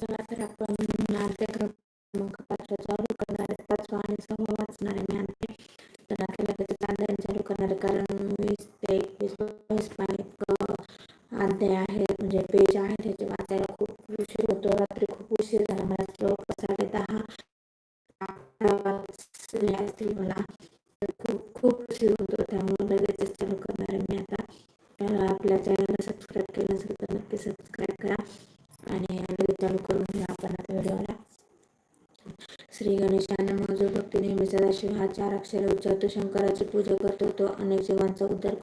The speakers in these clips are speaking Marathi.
चला तर आपण तो शंकराची पूजा करतो तो अनेक जीवांचा उद्धार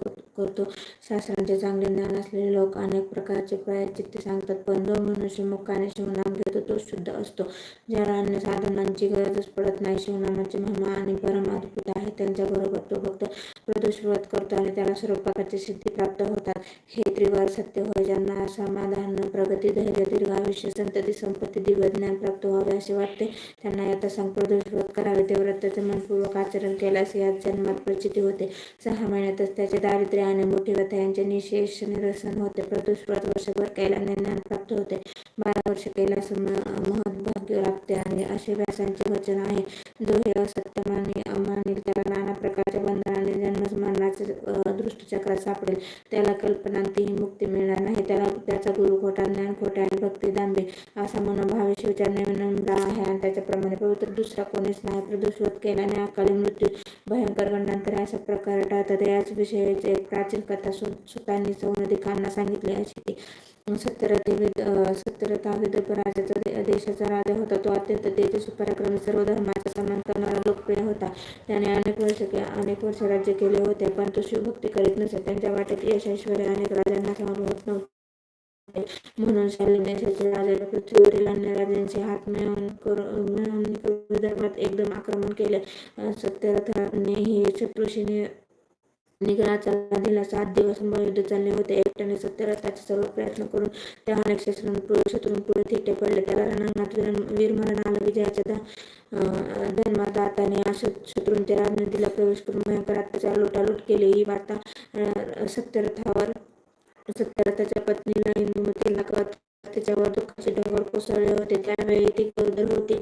करतो शास्त्रांचे चांगले ज्ञान असलेले लोक अनेक प्रकारचे प्रायचित्ते सांगतात पण जो मनुष्य मुखाने शिवनाम घेतो तो शुद्ध असतो. ज्याला अन्य साधनांची गरजच पडत नाही शिवनामाची महिमा आणि परमाद्भुत आहे त्यांच्याबरोबर तो फक्त प्रदोष व्रत करतो आणि त्याला सर्व प्रकारची सिद्धी प्राप्त होतात. हे त्रिवार सत्य होय ज्यांना समाधान प्रगती धैर्य दीर्घ आयुष्य संतती संपत्ती दिव्य ज्ञान प्राप्त व्हावे असे वाटते. त्यांना यात संप्रदोष व्रत करावे ते व्रताचे मनपूर्वक आचरण केल्यास यात जन्मात प्रचिती होते. सहा महिन्यातच त्याचे दारिद्र्य आणि मोठी व्यथा यांचे निशेष निरसन होते. प्रदोष वर्षभर केल्याने ज्ञान प्राप्त होते. बारा वर्ष केल्यास महत्भाग्य लागते आणि असे व्यासांचे वचन आहे. जो हे असत्य मानिल त्याला नाना प्रकारच्या बंध जन्म मरणाचे सापडेल. त्याला कल्पनांतीही मुक्ती मिळणार नाही. त्याला त्याचा गुरु खोटा ज्ञान खोटा आणि भक्ती दांबे असा मनोभाव शिवच्या नम्र आहे आणि त्याच्याप्रमाणे पवित्र दुसरा कोणीच नाही. प्रदूषित केल्याने अकाली मृत्यू भयंकर गंडांतर अशा प्रकारे टाळतात. याच विषयीची एक प्राचीन कथा सुतांनी सौनदिकांना सांगितली अशी की सत्यरथी विदर्भ राजाचा देशाचा राजा होता. तो अत्यंत तेजस्वी पराक्रमी सर्व धर्माचा सन्मान करणारा लोकप्रिय होता. त्याने अनेक वर्ष अनेक वर्ष राज्य केले होते पण तो शिवभक्ती करीत नसे. त्यांच्या वाटेत यश ऐश्वर्य अनेक राजांना होत नव्हते. म्हणून शालीन देशाचे राजाला पृथ्वीवरील अन्य राजांचे हात मिळवून मिळवून विदर्भात एकदम आक्रमण केले. सत्यरथाने ही शत्रुशीने निग्रहाचा दिला सात दिवस युद्ध चालले होते. एकट्याने सत्यरथाचे सर्व प्रयत्न करून त्या अनेक शस्त्रांपुढे शत्रूंपुढे थिटे पडले. त्याला रणांगणात वीरमरण आला विजयाच्या धर्मदाताने शत्रूंच्या राजनीतीला प्रवेश करून भयंकर अत्याचार लुटालूट केली. ही वार्ता सत्यरथावर सत्यरथाच्या पत्नीला इंदुमतीला कळत त्याच्यावर दुःखाचे डोंगर कोसळले होते. त्यावेळी ती गरोदर होती.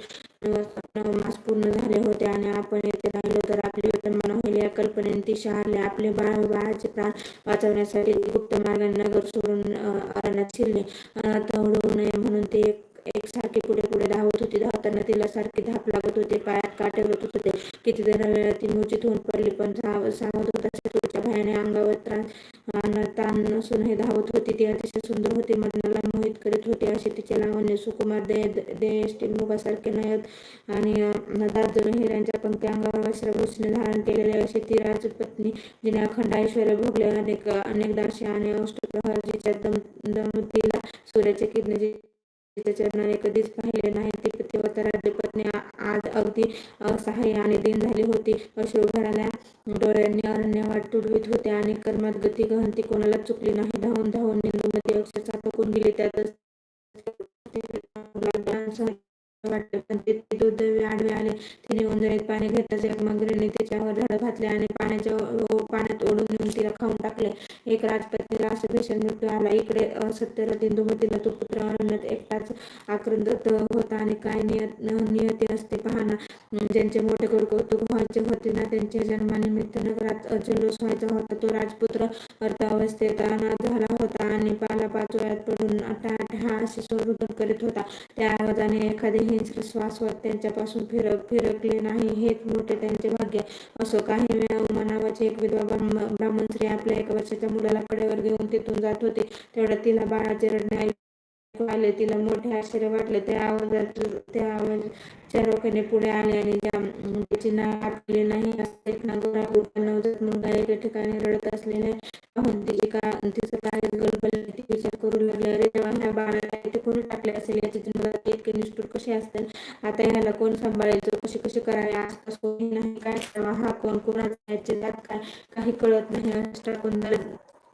मास पूर्ण झाले होते आणि आपण येथे राहिलो तर आपली विटंबना होईल. या कल्पनेने ती शहारले. आपले बाळ बाळाचे प्राण वाचवण्यासाठी गुप्त मार्गाने नगर सोडून अरण्यात शिरले. अनाथ होऊ नये म्हणून ते एक सारखी पुढे पुढे धावत होती. धावताना तिला सारखी धाप लागत होते. पायात काटे होत होते. किती वेळा ती मूर्छित होऊन पडली पण सावध होता शत्रूच्या भयाने अंगावर त्रास नसून हे धावत होती ती अतिशय सुंदर होती मनाला मोहित करीत होती. अशी तिचे लावण्य सुकुमार दे मुगासारखे नयत आणि दादर हिऱ्यांच्या पंक्ती अंगावर वस्त्रभूषणे धारण केलेले अशी ती राजपत्नी जिने अखंड ऐश्वर्य भोगले. अनेक अनेक दार्शे आणि अष्टप्रहार जिच्या दम दमतीला सूर्याचे किरणे चरणाने कधीच पाहिले नाही. ती पतिव्रता राज्यपत्नी आज अगदी असहाय्य आणि दिन झाली होती. अश्रू भराल्या डोळ्यांनी अरण्यवाट तुडवीत होते आणि कर्मात गती गहनती कोणाला चुकली नाही. धावून धावून निंदूमध्ये अक्षरशः टोकून गेले. त्यातच वाटले पण ते दूध आडवे आले. तिने उंजळीत पाणी घेतल्याचे मगरीने तिच्यावर झाड घातले आणि पाण्याच्या पाण्यात ओढून नेऊन तिला खाऊन टाकले. एक राजपत्नीला असं भीषण मृत्यू आला. इकडे असत्यरथ इंदुमतीला तो पुत्र अरण्यात एकटाच आक्रंदत होता आणि काय नियत नियती असते पाहना ज्यांचे मोठे कौतुक व्हायचे होते ना त्यांच्या जन्मानिमित्त नगरात जल्लोष व्हायचा होता. तो राजपुत्र अर्थावस्थेत अनाथ झाला होता आणि पाला पाचोळ्यात पडून हा असे स्वरूप करीत होता. त्या आवाजाने एखादे हिंस्र श्वासवर त्यांच्यापासून फिरक फिरकले नाही. हेच मोठे त्यांचे भाग्य. असो काही वेळा उमा एक विधवा ब्राह्मण स्त्री आपल्या एका वर्षाच्या मुलाला कडेवर घेऊन तिथून जात होते. तेवढ्या तिला बाळाचे रडणे आले तिला मोठे आश्चर्य वाटले. त्या आवाजात त्या आवाजाच्या रोखाने पुढे आले आणि त्या तिची नाव आपले नाही. नवजात मुलगा एका ठिकाणी रडत असलेले पाहून तिची का तिचं काय गलबल ती विचार करू लागले. अरे तेव्हा ह्या बाळाला इथे कोणी टाकले असेल? याची जन्मदाते इतके निष्ठूर कसे असतील आता ह्याला कोण सांभाळायचं? कसे कसे करावे? आसपास कोणी नाही. काय करावा? हा कोण कोणाचा याचे जात काय? काही कळत नाही. अष्टाकुंदर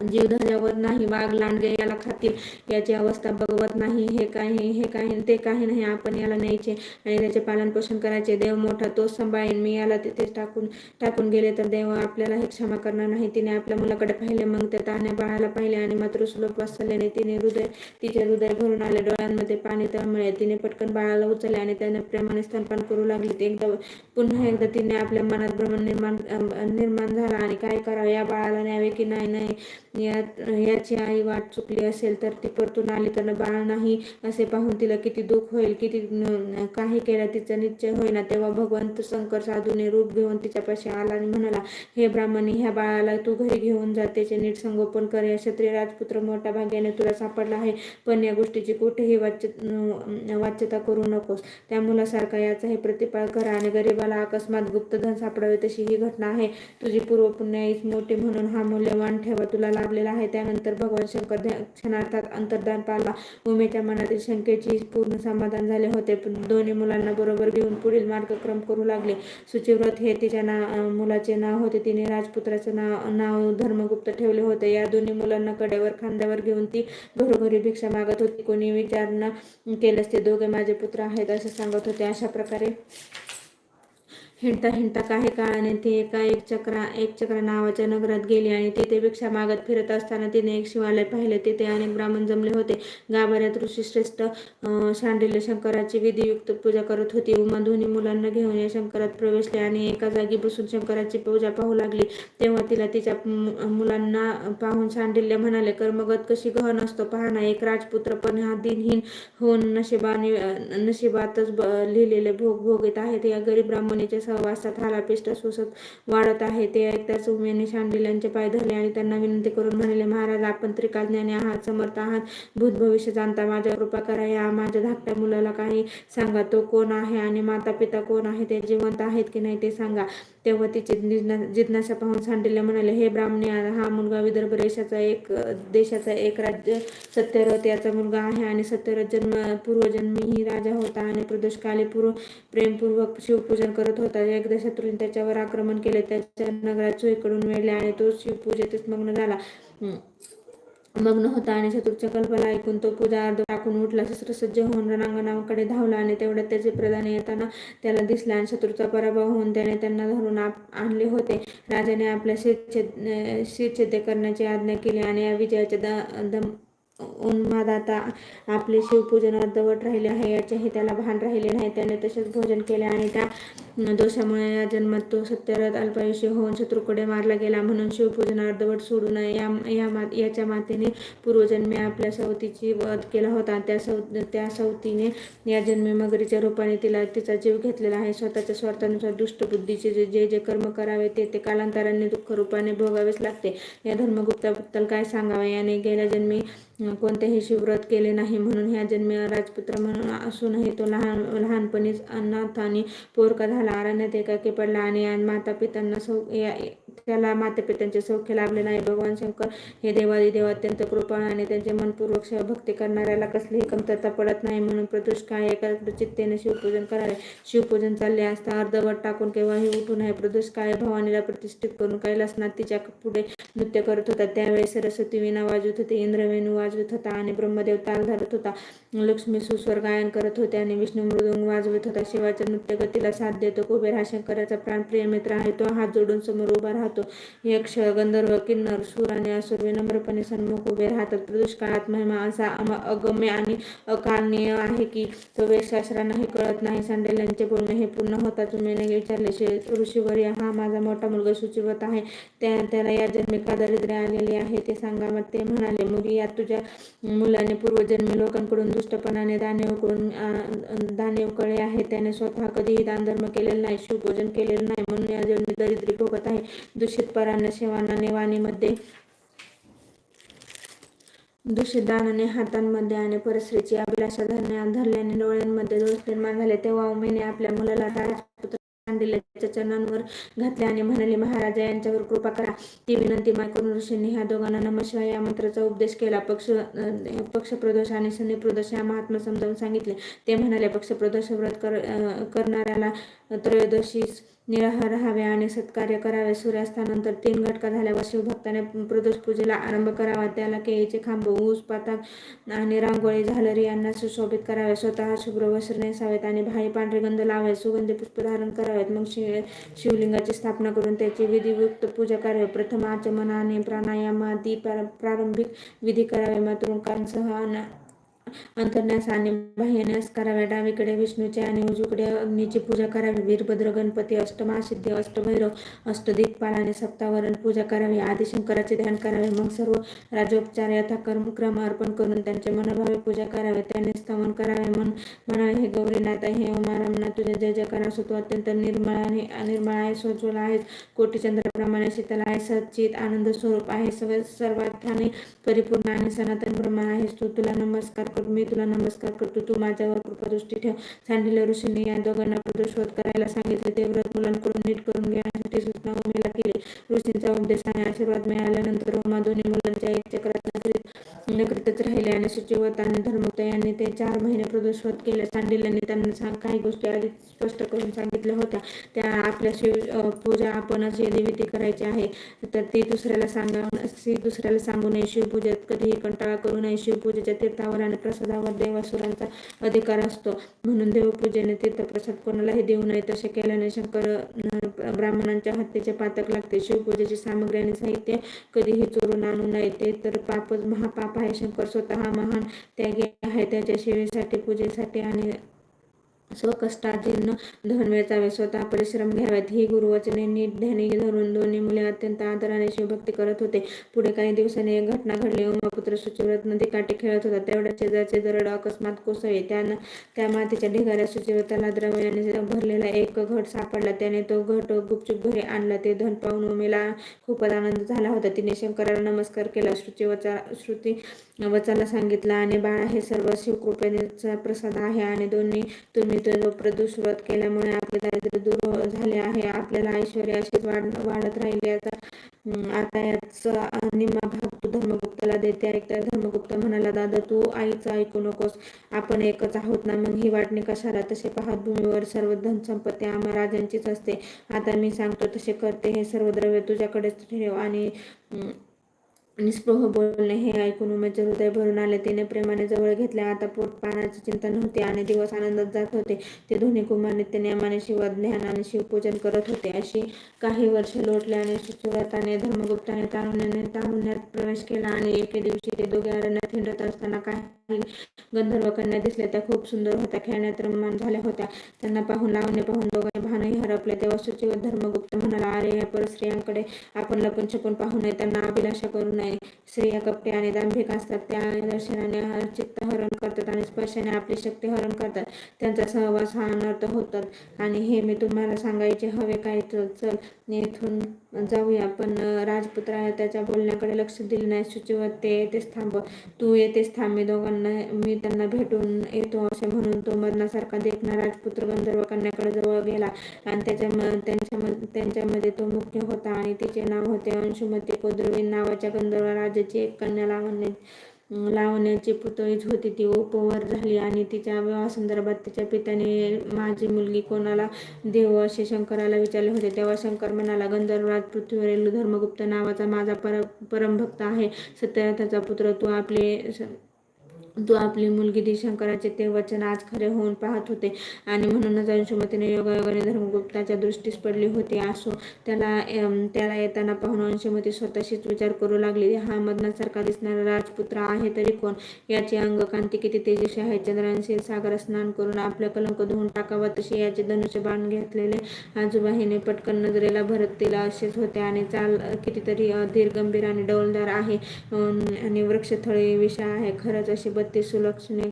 जीव धजावत नाही वाघ लांडगे याला खातील. याची अवस्था बघवत नाही हे काही हे काही ते काही नाही. आपण याला न्यायचे आणि त्याचे पालन पोषण करायचे. देव मोठा तो सांभाळेन. मी याला तिथेच टाकून टाकून गेले तर देव आपल्यालाही क्षमा करणार नाही. तिने आपल्या मुलाकडे पाहिले मग त्या ताण्या बाळाला पाहिले आणि मातृसुलभ वाचल्याने तिने हृदय तिचे हृदय भरून आले. डोळ्यांमध्ये पाणी तळमळे तिने पटकन बाळाला उचलले आणि त्याने प्रेमाने स्तनपान करू लागली. एकदा पुन्हा एकदा तिने आपल्या मनात भ्रमण निर्माण निर्माण झाला आणि काय करावे? या बाळाला न्यावे की नाही? नाही. यात याची आई वाट चुकली असेल तर ती परतून आली तर बाळ नाही असे पाहून तिला किती दुःख होईल किती काही केला तिचा निश्चय होईना. तेव्हा भगवंत शंकर साधूने रूप घेऊन तिच्यापाशी आला आणि म्हणाला हे ब्राह्मणी ह्या बाळाला तू घरी घेऊन जा त्याचे नीट संगोपन कर. या क्षत्रिय राजपुत्र मोठ्या भाग्याने तुला सापडला आहे पण या गोष्टीची कुठेही वाच्य वाच्यता करू नकोस. त्या मुलासारखा याचाही प्रतिपाळ करा आणि गरीबाला अकस्मात गुप्तधन सापडावे तशी ही घटना आहे. तुझी पूर्व पुण्याईच मोठी म्हणून हा मूल्यवान ठेवा. तुला लाभलेला आहे. त्यानंतर भगवान शंकर क्षणार्थात अंतर्धान पाला उमेच्या मनातील शंकेची पूर्ण समाधान झाले होते. दोन्ही मुलांना बरोबर घेऊन पुढील मार्गक्रम करू लागले. सुचिव्रत हे तिच्या ना मुलाचे नाव होते. तिने राजपुत्राचे नाव नाव धर्मगुप्त ठेवले होते. या दोन्ही मुलांना कडेवर खांद्यावर घेऊन ती घरोघरी भिक्षा मागत होती. कोणी विचारणा केल्यास ते दोघे माझे पुत्र आहेत असे सांगत होते. अशा प्रकारे हिंडता हिंडता काही काळाने ती एका एक चक्रा एक चक्र नावाच्या नगरात गेली आणि तिथे भिक्षा मागत फिरत असताना तिने एक शिवालय पाहिले. तिथे अनेक ब्राह्मण जमले होते. गाभाऱ्यात ऋषीश्रेष्ठ शांडिल्य शंकराची विधियुक्त पूजा करत होती. उमा दोन्ही मुलांना घेऊन या शंकरात प्रवेशले आणि एका जागी बसून शंकराची पूजा पाहू लागली. तेव्हा तिला तिच्या मुलांना पाहून शांडिल्य म्हणाले कर्मगत कशी गहन असतो पाहणा. एक राजपुत्र पण हा दिनहीन होऊन नशिबाने नशिबातच लिहिलेले भोग भोगीत आहेत. या गरीब ब्राह्मणीच्या सहवासात हालापिष्ट सुसत वाढत आहे. ते ऐकताच उमेने शांडिल्यांचे पाय धरले आणि त्यांना विनंती करून म्हणाले महाराज आपण त्रिकाज्ञाने आहात समर्थ आहात. भूत भविष्य जाणता माझ्या कृपा करा. या माझ्या धाकट्या मुलाला काही सांगा. तो कोण आहे आणि माता पिता कोण आहे? ते जिवंत आहेत की नाही ते सांगा. तेव्हा तिचे जिज्ञासा पाहून सांडिल्य म्हणाले हे ब्राह्मणे हा मुलगा विदर्भ देशाचा एक देशाचा एक राज्य सत्यरथ याचा मुलगा आहे आणि सत्यरथ जन्म पूर्वजन्मीही राजा होता आणि प्रदोषकाली पूर्व प्रेमपूर्वक शिवपूजन करत होता. एकदा शत्रूंनी त्याच्यावर आक्रमण केले त्याच्या नगरात चोईकडून वेळले आणि तो शिवपूजेतच मग्न झाला. मग्न होता आणि शत्रूच्या कल्पना ऐकून तो पूजा अर्ध टाकून उठला. शस्त्रसज्ज होऊन रणांगणाकडे धावला आणि तेवढ्यात त्याचे प्रधान येताना त्याला दिसला आणि शत्रूचा पराभव होऊन त्याने त्यांना धरून आणले होते. राजाने आपल्या शिरछेद शिरछेदे करण्याची आज्ञा केली आणि या विजयाच्या दम उन्मादाता आपले शिवपूजन अर्धवट राहिले आहे याचेही त्याला भान राहिले नाही. त्याने तसेच भोजन केले आणि त्या दोषामुळे या जन्मात तो सत्यरथ अल्पायुष्य होऊन शत्रूकडे मारला गेला म्हणून शिवपूजन अर्धवट सोडू नये. या या मा याच्या मातेने पूर्वजन्मी आपल्या सवतीची वध केला होता. त्या सौ त्या सवतीने या जन्मी मगरीच्या रूपाने तिला तिचा जीव घेतलेला आहे. स्वतःच्या स्वार्थानुसार दुष्टबुद्धीचे जे जे जे कर्म करावे ते ते कालांतराने दुःख रूपाने भोगावेच लागते. या धर्मगुप्ताबद्दल काय सांगावे? याने गेल्या जन्मी कोणतेही शिवव्रत केले नाही म्हणून ह्या जन्मी राजपुत्र म्हणून असूनही तो लहान लहानपणीच अनाथ आणि पोरका झाला. अरण्यात एकाकी पडला आणि माता पित्यांना सौ त्याला मातापित्यांचे सौख्य लाभले नाही. भगवान शंकर हे देवादी देव अत्यंत कृपाळ आणि त्यांचे मनपूर्वक भक्ती करणाऱ्याला कसलीही कमतरता पडत नाही म्हणून प्रदोष काय एका चित्तेने शिवपूजन करावे. शिवपूजन चालले असता अर्धवट टाकून केव्हाही उठू नये. प्रदोष काय भवानीला प्रतिष्ठित करून कैलासनाथ तिच्या पुढे नृत्य करत होता. त्यावेळी सरस्वती विना वाजवत होते इंद्रवेणू वाजवत होता आणि ब्रह्मदेव ताल धरत होता. लक्ष्मी सुस्वर गायन करत होते आणि विष्णू मृदुंग वाजवत होता. शिवाच्या नृत्य गतीला साथ देतो. कुबेर हा शंकराचा प्राणप्रिय मित्र आहे. तो हात जोडून समोर उभा राहतो. राहतो यक्ष गंधर्व किन्नर सूर आणि असुर विनम्रपणे सन्मुख उभे राहतात. प्रदोष काळात महिमा असा अगम्य आणि अकारणीय आहे की तो वेदशास्त्रांनाही कळत नाही. सांडेल्यांचे बोलणे हे पूर्ण होता. उमेने विचारले. ऋषीवर्य हा माझा मोठा मुलगा सुचिवत आहे. त्या त्याला या जन्मी का दरिद्र्य आलेली आहे ते सांगा. मग ते म्हणाले मुली या तुझ्या मुलाने पूर्वजन्मी लोकांकडून दुष्टपणाने दानेवकडून दानेव उकळले आहे. त्याने स्वतः कधीही दानधर्म केलेला नाही शिवभोजन केलेलं नाही. म्हणून या जन्मी दरिद्री भोगत आहे. दूषित परांना शिवांना वाणीमध्ये दूषित दानाने हातांमध्ये आणि परस्त्रीची अभिलाषा धरणे धरल्याने डोळ्यांमध्ये दोष निर्माण झाले तेव्हा उमेने आपल्या मुलाला राजपुत्र दिल्याच्या चरणांवर घातले आणि म्हणाले महाराजा यांच्यावर कृपा करा. ती विनंती माय करून ऋषींनी ह्या दोघांना नमशिवाय या मंत्राचा उपदेश केला. पक्ष पक्षप्रदोष आणि शनिप्रदोष या महात्मा समजावून सांगितले. ते म्हणाले पक्षप्रदोष व्रत कर करणाऱ्याला त्रयोदशी निराहार राहावे आणि सत्कार्य करावे. सूर्यास्तानंतर तीन घटका झाल्यावर शिवभक्ताने प्रदोष पूजेला आरंभ करावा. त्याला केळीचे खांब ऊस पाताक आणि रांगोळी झालरी यांना सुशोभित करावे. स्वतः शुभ्र वस्त्र नेसावेत आणि भाई पांढरे गंध लावावे. सुगंधी पुष्प धारण करावेत. मग शिव शिवलिंगाची स्थापना करून त्याची विधियुक्त पूजा करावी. प्रथम आचमनाने प्राणायामादी प्रारंभिक विधी करावे. मातृकांसह अंतर्न्यास आणि बाह्यन्यास कराव्या डावीकडे विष्णूचे आणि उजवीकडे अग्नीची पूजा करावी. वीरभद्र गणपती अष्टमहासिद्धी अष्टभैरव अष्टदिक्पाल आणि सप्तावरण पूजा करावी. आदी शंकराचे ध्यान करावे. मग सर्व राजोपचार यथाक्रम क्रम अर्पण करून त्यांचे मनोभावे पूजा करावे. त्याने स्तवन करावे. मन म्हणावे हे गौरीनाथ हे उमारामना तुझे जय जयकार असो. तू अत्यंत निर्मळ आणि निर्मळ आहे स्वज्वल आहेस. कोटीचंद्राप्रमाणे शीतल आहे सच्चित आनंद स्वरूप आहे सर्वार्थाने परिपूर्ण आणि सनातन ब्रह्म आहेस. तू तुला नमस्कार करतो. मी तुला नमस्कार करतो. तू माझ्यावर कृपादृष्टी ठेव. सांडिल ऋषीने या दोघांना प्रदोषवत करायला सांगितले. ते व्रत मुलांकडून नीट करून घ्या सूचना उमेला केली. ऋषींचा उपदेश आणि आशीर्वाद मिळाल्यानंतर उमा दोन्ही मुलांच्या एक चक्रात नकरीत नकरीतच राहिले आणि शुचिवत आणि धर्मत यांनी ते चार महिने प्रदोषवत केले. सांडिल्यांनी त्यांना काही गोष्टी आधी स्पष्ट करून सांगितल्या होत्या. त्या आपल्या शिव पूजा आपण आपणच विधी करायची आहे. तर ती दुसऱ्याला सांगा दुसऱ्याला सांगू नये शिवपूजेत कधीही कंटाळा करू नये. शिवपूजेच्या तीर्थावर आणि प्रसादावर देवासुरांचा अधिकार असतो. म्हणून देवपूजेने तीर्थप्रसाद कोणालाही देऊ नये तसे केल्याने शंकर ब्राह्मणांच्या हत्येचे पातक लागते. शिवपूजेची सामग्री आणि साहित्य कधीही चोरून आणू नये ते तर पापच महापाप आहे. शंकर स्वतः महान त्यागी आहे. त्याच्या सेवेसाठी पूजेसाठी आणि स्वकष्टाजीर्ण धन वेचावे स्वतः परिश्रम घ्यावेत. ही गुरुवचने नीट ध्यानी धरून दोन्ही मुले अत्यंत आदराने शिवभक्ती करत होते. पुढे काही दिवसांनी एक घटना घडली. उमापुत्र सुचिव्रत नदी काठी खेळत होता. तेवढ्या शेजारचे दरड अकस्मात कोसळले. त्यानं त्या मातीच्या ढिगाऱ्या सुचिव्रताला द्रव्याने भरलेला एक घट सापडला. त्याने तो घट गुपचूप घरी आणला. ते धन पाहून उमेला खूपच आनंद झाला होता. तिने शंकराला नमस्कार केला. श्रुतीवचा श्रुती वचाला सांगितलं आणि बाळा हे सर्व शिवकृपेचा प्रसाद आहे आणि दोन्ही तुम्ही तो सुरुवात केल्यामुळे आपले दारिद्र्य दूर हो-, झाले आहे. आपल्याला ऐश्वर्य अशीच वाढ वाढत राहिली आता आता याचा निम्मा भाग तू धर्मगुप्ताला देते. ऐकता धर्मगुप्त म्हणाला दादा तू आईचं ऐकू नकोस. आपण एकच आहोत ना? मग ही वाटणी कशाला? तसे पाहत भूमीवर सर्व धनसंपत्ती आम्हा राजांचीच असते. आता मी सांगतो तसे करते. हे सर्व द्रव्य तुझ्याकडेच ठेव आणि निस्पृह बोलणे हे ऐकून उमेदचे हृदय भरून आले. तिने प्रेमाने जवळ घेतले. आता पोट पाण्याची चिंता नव्हती आणि दिवस आनंदात जात होते. ते दोन्ही कुमार नित्य नियमाने शिव ध्यान आणि शिवपूजन करत होते. अशी काही वर्ष लोटले आणि सुचिव्रताने धर्मगुप्ताने तारुण्याने तारुण्यात प्रवेश केला आणि एके दिवशी ते दोघे अरण्यात हिंडत असताना काही गंधर्व कन्या दिसल्या. त्या खूप सुंदर होत्या. खेळण्यात रममान झाल्या होत्या. त्यांना पाहून लावणे पाहून दोघांनी भान हरपले तेव्हा सुचिव धर्मगुप्त म्हणाला अरे या परस्त्रियांकडे आपण लपून छपून पाहू नये त्यांना अभिलाषा करू नये. स्त्रिया कपटे आणि दांभिक असतात त्या दर्शनाने चित्त हरण करतात आणि स्पर्शाने आपली शक्ती हरण करतात. त्यांचा सहवास हा अनर्थ होतात. आणि हे मी तुम्हाला सांगायचे हवे काय चल येथून जाऊया. पण राजपुत्रा त्याच्या बोलण्याकडे लक्ष दिले नाही. सुचिवत ते येतेच थांब. तू येतेच थांब. मी दोघांना मी त्यांना भेटून येतो असे म्हणून तो मरणासारखा देखणा राजपुत्र गंधर्व कन्याकडे जवळ गेला. आणि त्याच्या त्यांच्या त्यांच्यामध्ये तो मुख्य होता आणि तिचे नाव होते अंशुमती कोद्रवीन नावाच्या गंधर्व राजाची एक कन्या लावण्य लावण्याची पुतळीच होती. ती उपवर झाली आणि तिच्या विवाहासंदर्भात तिच्या पित्याने माझी मुलगी कोणाला देव असे शंकराला विचारले होते. तेव्हा शंकर म्हणाला गंधर्वराज पृथ्वीवरील धर्मगुप्त नावाचा माझा पर परमभक्त आहे. सत्यनाथाचा पुत्र तू आपले तू आपली मुलगी दिशंकराचे शंकराचे ते वचन आज खरे होऊन पाहत होते. आणि म्हणूनच अंशुमतीने योगायोगाने धर्मगुप्ताच्या दृष्टीस पडली होती. असो त्याला त्याला येताना पाहून अंशुमती स्वतःशीच विचार करू लागली. हा मदनासारखा दिसणारा राजपुत्र आहे तरी कोण? याची अंगकांती किती तेजस्वी आहे? चंद्रांशी सागर स्नान करून आपलं कलंक धुवून टाकावा तसे याचे धनुष्य बाण घेतलेले आजोबाहीने पटकन नजरेला भरत तिला असेच होते. आणि चाल कितीतरी धीर गंभीर आणि डौलदार आहे. आणि वृक्षथळी विषय आहे. खरंच अशी बत्तीस सुलक्षणे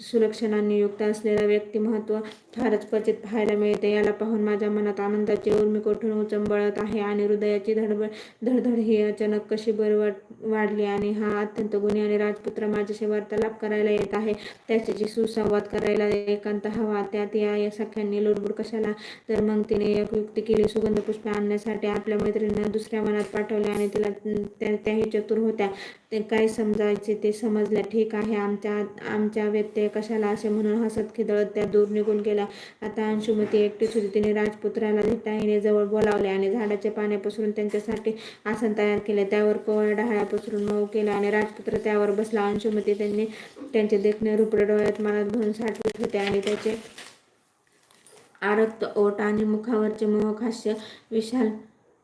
सुलक्षणांनी नियुक्त असलेला व्यक्तिमत्व फारच क्वचित पाहायला मिळते. याला पाहून माझ्या मनात आनंदाची उर्मी कोठून उचंबळत आहे आणि हृदयाची धडबड धडधड ही अचानक कशी बर वाढली आणि हा अत्यंत गुन्हे आणि राजपुत्र माझ्याशी वार्तालाप करायला येत आहे. त्याच्याशी सुसंवाद करायला एकांत हवा. त्यात या सख्यांनी लोटबूड कशाला? तर मग तिने एक युक्ती केली. सुगंध पुष्प आणण्यासाठी आपल्या मैत्रिणीनं दुसऱ्या मनात पाठवले आणि तिला त्याही चतुर होत्या. ते काय समजायचे ते समजल्या. ठीक आहे आमच्या आमच्या आमच्या व्यत्यय कशाला असे म्हणून हसत खिदळत त्या दूर निघून गेला. आता अंशुमती एकटीच होती. तिने राजपुत्राला धिटाईने जवळ बोलावले आणि झाडाचे पाने पसरून त्यांच्यासाठी आसन तयार केले. त्यावर कोवळ्या डहाळ्या पसरून मऊ केला आणि राजपुत्र त्यावर बसला. अंशुमती त्यांनी त्यांचे देखणे रुपडे डोळ्यात मनात भरून साठवत होते आणि त्याचे आरक्त ओट आणि मुखावरचे मोहक हास्य विशाल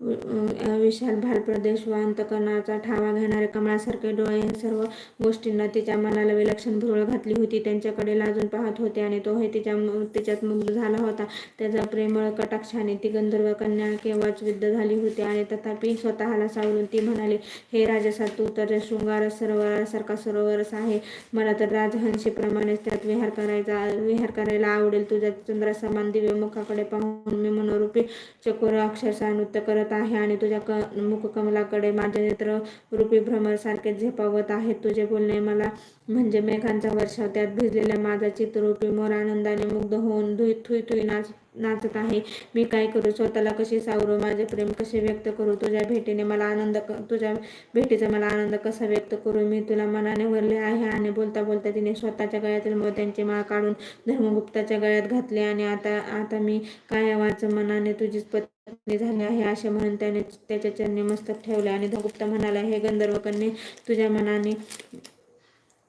विशाल भाल प्रदेश व अंतकरणाचा ठावा घेणारे कमळासारखे डोळे या सर्व गोष्टींना तिच्या मनाला विलक्षण भुरळ घातली होती. त्यांच्याकडे लाजून पाहत होते आणि तोही तिच्या तिच्यात मुग्ध झाला होता. त्याचा प्रेमळ कटाक्षाने ती गंधर्व कन्या केव्हाच विद्ध झाली होती आणि तथापि स्वतःला सावरून ती म्हणाली हे राजसा तू तर शृंगार सरोवरासारखा सरोवरच आहे. मला तर राजहंशीप्रमाणेच त्यात विहार करायचा विहार करायला आवडेल. तुझ्या चंद्रासमान दिव्य मुखाकडे पाहून मी मनोरूपी चकोर अक्षरशः नृत्य करत आहे आणि तुझ्या क मुखकमलाकडे माझे नेत्र रूपी भ्रमर सारखे झेपावत आहेत. तुझे बोलणे मला म्हणजे मेघांचा वर्षाव त्यात भिजलेला माझा चित्ररूपी मोर आनंदाने मुग्ध होऊन धुई थुई थुई नाच नाचत आहे. मी काय करू? स्वतःला कशी सावरू? माझे प्रेम कसे व्यक्त करू? तुझ्या भेटीने मला आनंद तुझ्या भेटीचा मला आनंद कसा व्यक्त करू? मी तुला मनाने वरले आहे आणि बोलता बोलता तिने स्वतःच्या गळ्यातील मोत्यांची माळ काढून धर्मगुप्ताच्या गळ्यात घातली आणि आता आता मी काय वाच मनाने तुझीच पत्नी झाली आहे असे म्हणून त्याने त्याच्या चरणी मस्तक ठेवले आणि धर्मगुप्त म्हणाला हे गंधर्व कन्ये तुझ्या मनाने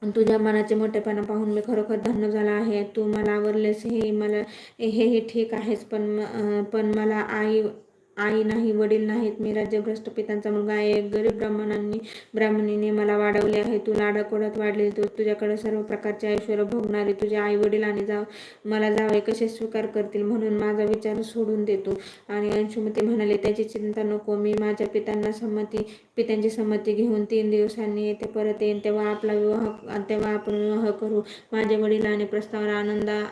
तुझ्या मनाचे मोठेपणा पाहून मी खरोखर धन्य झाला आहे. तू मला आवरलेस हे मला हेही ठीक आहेस पण पण मला आई आई नाही वडील नाहीत. मी राज्यभ्रष्ट पितांचा मुलगा आहे. गरीब ब्राह्मणांनी ब्राह्मणीने मला वाढवले आहे. तू लाडाकोडात वाढले तू तुझ्याकडे सर्व प्रकारचे ऐश्वर भोगणारे. तुझे आई वडील आणि जाव मला जावे कसे स्वीकार करतील म्हणून माझा विचार सोडून देतो. आणि अंशुमती म्हणाले त्याची चिंता नको. मी माझ्या पितांना संमती पित्यांची संमती घेऊन तीन दिवसांनी येथे परत येईन. तेव्हा आपला विवाह तेव्हा आपण विवाह करू. माझे वडील आणि प्रस्तावाला आनंदा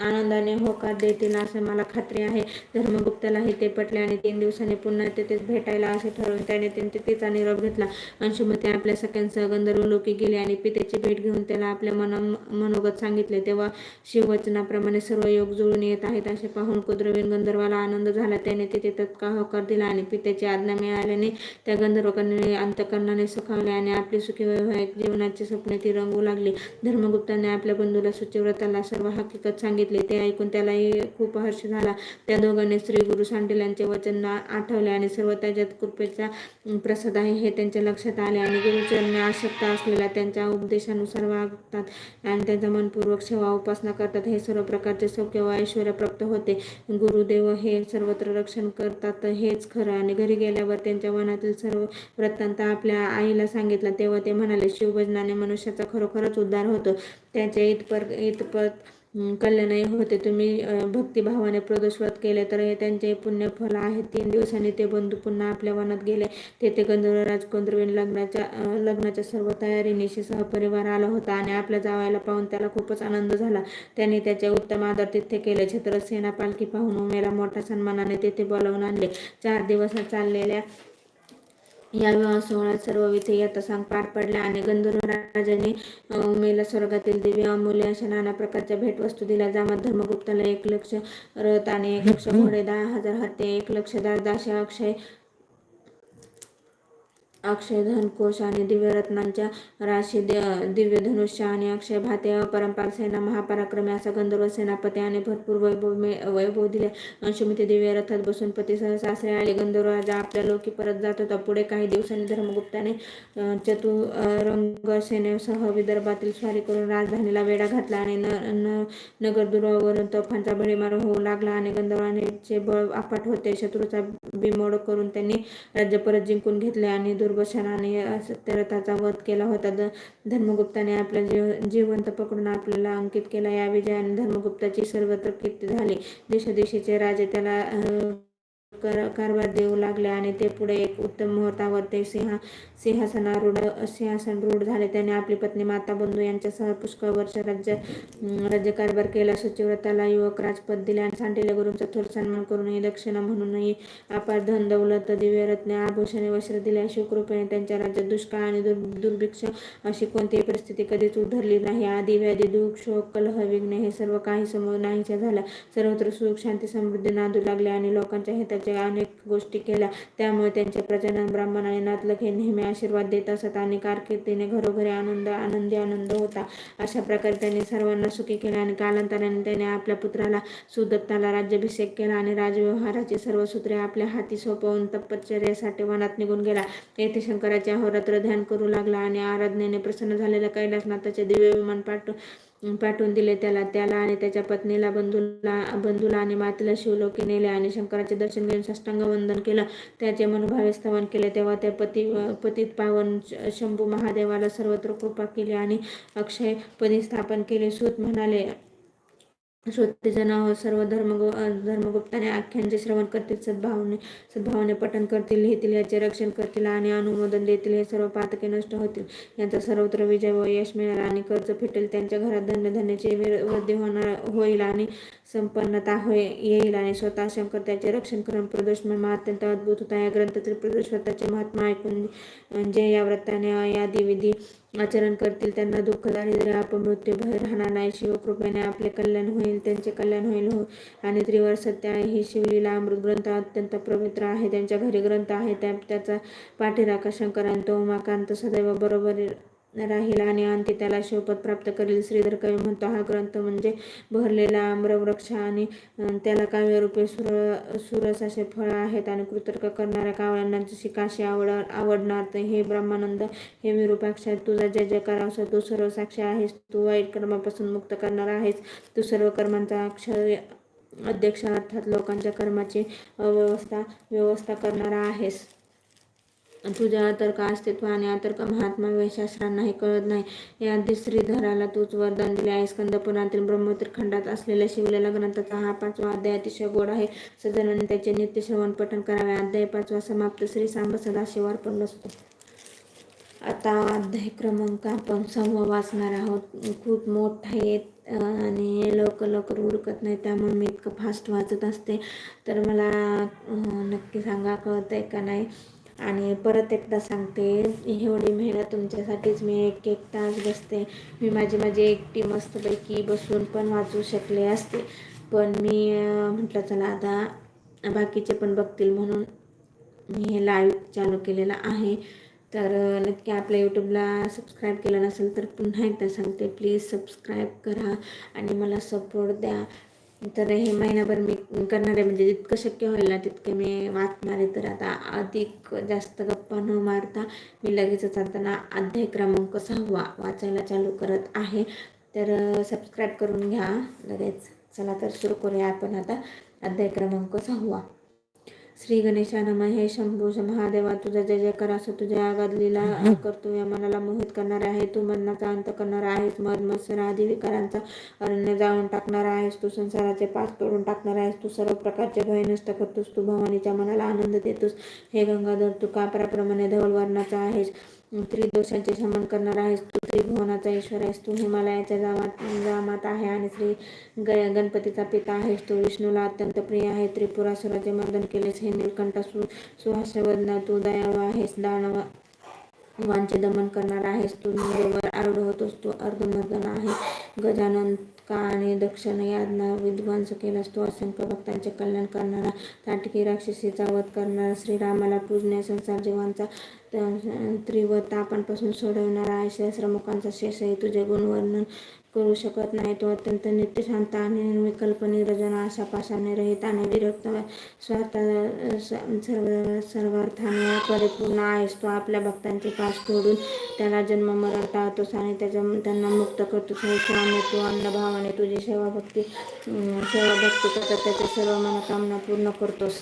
आनंदाने होकार देतील असं मला खात्री आहे. धर्मगुप्तालाही ते पटले आणि तीन दिवसांनी पुन्हा तेथेच भेटायला असे ठरवून त्याने त्यांचे तिचा निरोप घेतला. अंशुमती आपल्या सख्यांसह गंधर्व लोकी गेले आणि पित्याची भेट घेऊन त्याला आपल्या मना मनोगत सांगितले. तेव्हा शिववचनाप्रमाणे सर्व योग जुळून येत आहेत असे पाहून कुद्रवीन गंधर्वाला आनंद झाला. त्याने तिथे तत्काळ होकार दिला आणि पित्याची आज्ञा मिळाल्याने त्या गंधर्वकन्याने अंतकरणाने सुखावले आणि आपली सुखी वैवाहिक जीवनाची स्वप्ने ती रंगू लागली. धर्मगुप्ताने आपल्या बंधूला सुचिव्रताला सर्व हकीकत सांगितली. ते ऐकून त्यालाही खूप हर्ष झाला. त्या दोघांनी श्री गुरु सांडेल यांचे वचन आठवले आणि सर्व त्याच्यात कृपेचा प्रसाद आहे हे त्यांच्या लक्षात आले आणि गुरुचरणी आवश्यकता असलेल्या त्यांच्या उपदेशानुसार वागतात आणि त्यांचा मनपूर्वक सेवा उपासना करतात. हे सर्व प्रकारचे सौख्य व ऐश्वर प्राप्त होते. गुरुदेव हे सर्वत्र रक्षण करतात हेच खरं. आणि घरी गेल्यावर त्यांच्या मनातील सर्व वृत्तांत आपल्या आईला सांगितला. तेव्हा ते म्हणाले शिवभजनाने मनुष्याचा खरोखरच उद्धार होतो. त्याचे इतपर इतपत कल्याणही होते. तुम्ही भक्तिभावाने प्रदोषवत केले तर हे त्यांचे पुण्यफल आहे. तीन दिवसांनी ते बंधू पुन्हा आपल्या वनात गेले. तेथे गंधर्वराज गंधर्वीन लग्नाच्या लग्नाच्या सर्व तयारीनिशी सहपरिवार आला होता आणि आपल्या जावायला पाहून त्याला खूपच आनंद झाला. त्याने त्याचे उत्तम आदर तिथे केले. छत्रसेना पालखी पाहून उमेला मोठ्या सन्मानाने तेथे बोलावून आणले. चार दिवस चाललेल्या या विवाह सोहळ्यात सर्व विधी यथासांग पार पडल्या आणि गंधर्व राजाने अं, उमेला स्वर्गातील दिव्य अमूल्य अशा नाना प्रकारच्या भेटवस्तू दिल्या. ज्यामध्ये धर्मगुप्ताला एक लक्ष रथ आणि एक लक्ष घोडे दहा हजार हत्ती एक लक्ष दासे अक्षय अक्षय धनकोश आणि दिव्यरत्नांच्या राशी दिव्य धनुष्य आणि अक्षय भाते अपरंपार सेना महापराक्रमी असा गंधर्व सेनापती आणि भरपूर वैभव मे- वैभव दिले. अंशुमती दिव्य रथात बसून पती पतीसह सासरे आले गंधर्व राजा आपल्या लोकी परत जात होता पुढे काही दिवसांनी धर्मगुप्ताने चतुरंग सेनेसह विदर्भातील स्वारी करून राजधानीला वेढा घातला आणि न न नगरदुर्गावरून तोफांचा भडीमार होऊ लागला आणि गंधर्वांचे बळ अफाट होते. शत्रूचा बिमोड करून त्यांनी राज्य परत जिंकून घेतले आणि दुर्भशनाने सत्यरथाचा वध केला होता. द धर्मगुप्ताने आपला जीव जिवंत पकडून आपल्याला अंकित केला. या विजयाने धर्मगुप्ताची सर्वत्र कीर्ती झाली. देशदेशीचे राजे त्याला कर- कारभार देऊ लागले आणि ते पुढे एक उत्तम मुहूर्तावर ते सिंहा सिंहासनारूढ सिंहासन रूढ झाले. त्याने आपली पत्नी माता बंधू यांच्यासह पुष्कळ वर्ष राज्य राज्यकारभार केला. सुचिव्रताला युवक राजपद दिले आणि सांडलेल्या गुरूंचा थोर सन्मान करूनही दक्षिणा म्हणूनही अपार धन दौलत दिव्यरत्न आभूषणे वस्त्र दिल्या शिवकृपेने त्यांच्या राज्यात दुष्काळ आणि दुर् दुर्भिक्ष अशी कोणतीही परिस्थिती कधीच उधरली नाही. आधी व्याधी दुःख शोक कलह विघ्न हे सर्व काही समोर नाहीसे झाल्या. सर्वत्र सुख शांती समृद्धी नांदू लागले आणि लोकांच्या हिताची महत्त्वाच्या अनेक गोष्टी केल्या. त्यामुळे त्यांचे प्रजनन ब्राह्मण आणि नातलग हे नेहमी आशीर्वाद देत असत आणि कारकिर्दीने घरोघरी आनंद आनंदी आनंद होता. अशा प्रकारे त्यांनी सर्वांना सुखी केले आणि कालांतराने त्याने आपल्या पुत्राला सुदत्ताला राज्याभिषेक केला आणि राजव्यवहाराची सर्व सूत्रे आपल्या हाती सोपवून तपश्चर्यासाठी वनात निघून गेला. येथे शंकराचे अहोरात्र ध्यान करू लागला आणि आराधनेने प्रसन्न झालेल्या कैलासनाथाचे दिव्य विमान पाठवून पाठवून दिले त्याला त्याला आणि त्याच्या पत्नीला बंधूला बंधूला आणि मातेला शिवलोकी नेले आणि शंकराचे दर्शन घेऊन साष्टांग वंदन केलं. त्याचे मनोभावे स्तवन केले. तेव्हा त्या पती पतीत पावन शंभू महादेवाला सर्वत्र कृपा केली आणि अक्षय पदी स्थापन केले. सूत म्हणाले श्रोतेजन सर्व धर्मग धर्मगुप्ताने आख्यांचे श्रवण करतील सद्भावने सद्भावने पठण करतील लिहितील याचे रक्षण करतील आणि अनुमोदन देतील हे सर्व पातके नष्ट होतील. यांचा सर्वत्र विजय व यश मिळेल आणि कर्ज फिटेल. त्यांच्या घरात धन्यधान्याची वृद्धी होणार होईल आणि संपन्नता होय येईल आणि स्वतः शंकर त्याचे रक्षण करून प्रदोष महिमा अत्यंत अद्भुत होता. या ग्रंथातील प्रदोष स्वतःचे महात्मा ऐकून जे या व्रताने या विधी आचरण करतील त्यांना दुःख दारिद्र्य अपमृत्यू भय राहणार नाही. शिवकृपेने आपले कल्याण होईल त्यांचे कल्याण होईल हो. आणि त्रिवर सत्य आहे. ही शिवलीला अमृत ग्रंथ अत्यंत पवित्र आहे. त्यांच्या घरी ग्रंथ आहे. त्या त्याचा पाठीराखा शंकरांत उमाकांत सदैव बरोबर राहील आणि अंती त्याला शिवपद प्राप्त करेल. श्रीधर कवी म्हणतो हा ग्रंथ म्हणजे भरलेला आम्रवृक्ष आणि त्याला काव्यरूपे सुर सुरस असे फळ आहेत आणि कृतर्क करणाऱ्या कावळ्यांना जशी काशी आवड आवडणार. हे ब्रह्मानंद हे विरूपाक्ष तुझा जय जयकार असो तू सर्व साक्षी आहेस. तू वाईट कर्मापासून मुक्त करणार आहेस. तू सर्व कर्मांचा अक्षर अध्यक्ष अर्थात लोकांच्या कर्माची व्यवस्था व्यवस्था करणारा आहेस. तुझ्या अतर्क अस्तित्व आणि अतर्क महात्मा वेशास्त्रांनाही कळत नाही. या श्रीधराला तूच वरदान दिले आहे. स्कंदपुरातील ब्रह्मोत्तर खंडात असलेल्या शिवलेला ग्रंथाचा हा पाचवा अध्याय अतिशय गोड आहे. सजनाने त्याचे नित्य श्रवण पठण करावे. अध्याय पाचवा समाप्त. श्री सांब सदाशिवार पण नसतो आता अध्याय क्रमांक आपण समूह वाचणार आहोत. खूप मोठा येत आणि लवकर लवकर उरकत नाही त्यामुळे मी इतकं फास्ट वाचत असते. तर मला नक्की सांगा कळत आहे का नाही? आणि परत एकदा सांगते एवढी मेहनत तुमच्यासाठीच मी एक एक तास बसते. मी माझी माझी एकटी मस्तपैकी बसून पण वाचू शकले असते. पण मी म्हटलं चला आता बाकीचे पण बघतील म्हणून मी हे लाईव्ह चालू केलेलं आहे. तर नक्की आपल्या यूट्यूबला सबस्क्राईब केलं नसेल तर पुन्हा एकदा सांगते प्लीज सबस्क्राईब करा आणि मला सपोर्ट द्या. तर हे महिनाभर मी करणार आहे. म्हणजे जितकं शक्य होईल ना तितके मी वाचणार आहे. तर आता अधिक जास्त गप्पा न मारता मी लगेचच आता अध्याय क्रमांक सहावा वाचायला चालू करत आहे. तर सबस्क्राईब करून घ्या. लगेच चला तर सुरू करूया आपण आता अध्याय क्रमांक सहावा. श्री गणेशा नम. हे शंभू महादेवा तुझा जय जयकार असं तुझ्या आगात लीला करतो. या मनाला मोहित करणार आहे. तू मनाचा अंत करणार आहेस. मद मत्सर आदी विकारांचा अरण्य जाळून टाकणार आहेस. तू संसाराचे पास तोडून टाकणार आहेस. तू सर्व प्रकारचे भय नष्ट करतोस. तू भवानीच्या मनाला आनंद देतोस. हे गंगाधर तू कापराप्रमाणे धवल वर्णाचा आहेस. त्रिदोषांचे शमन करणार आहेस तू त्रिभुवनाचा ईश्वर आहेस तू हिमालयाच्या जामात जामात आहे आणि श्री ग गणपतीचा पिता आहेस तू विष्णूला अत्यंत प्रिय आहे त्रिपुरासुराचे मर्दन केलेस हे निलकंठ सु सुहास्यवदना तू दयाळू आहेस दानव वांचे दमन करणार आहेस. तू निंदेवर आरूढ होतोस. तू अर्धमर्दन आहे. गजानन का आणि दक्षिण यादना विध्वंस केलास. तो असंख्य भक्तांचे कल्याण करणारा ताटकी राक्षसीचा वध करणारा श्रीरामाला पूजने संसार जीवांचा त्रिवतापांपासून सोडवणारा आहे सहस्रमुखांचा आहे तुझे गुणवर्णन करू शकत नाही. तो अत्यंत नित्य शांत आणि निर्विकल्प निरजना अशा पाशाने रहित आणि विरक्त स्वार्थ सर्व सर्वार्थाने परिपूर्ण आहेस. तो आपल्या भक्तांचे पास तोडून त्याला जन्म मरण टाळतोस आणि त्याच्या त्यांना मुक्त करतोस. आणि तू अन्नभावाने तुझी सेवा भक्ती सेवा भक्ती करतात. त्याच्या सर्व मनोकामना पूर्ण करतोस.